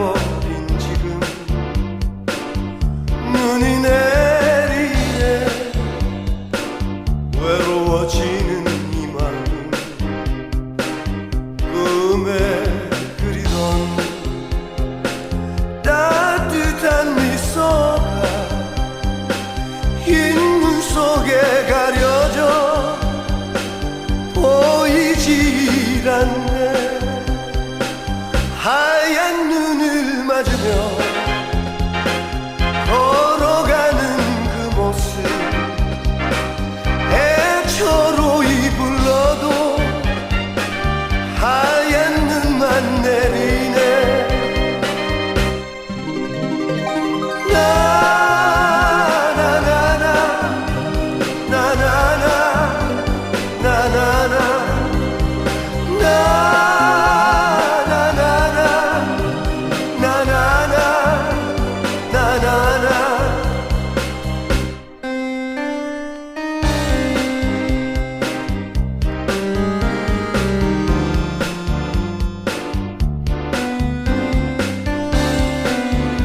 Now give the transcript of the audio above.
버린 지금 눈이 내리네. 외로워지는 이 마음. 꿈에 그리던 따뜻한 미소가 흰 눈 속에 가려져 보이지 않네. 하얀 안아주며